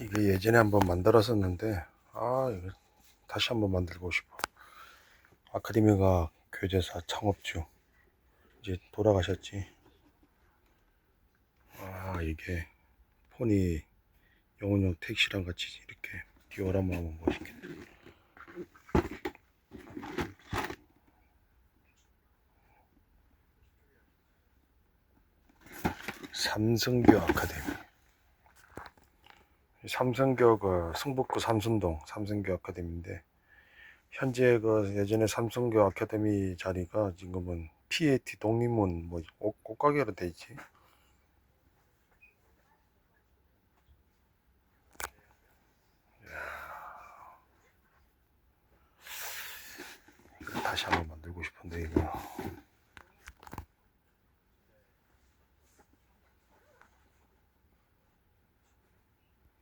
이게 예전에 한번 만들었었는데 아 이거 다시 한번 만들고 싶어. 아카데미가 교제사 창업주. 이제 돌아가셨지. 아 이게 폰이 영혼용 택시랑 같이 이렇게 디오라마 하면 멋있겠다. 삼성교 아카데미 삼성교가 승북구 삼순동 삼성교 아카데미인데 현재 그 예전에 삼성교 아카데미 자리가 지금은 PAT 독립문 뭐 옷, 옷가게로 돼 있지. 다시 한번 만들고 싶은데 이거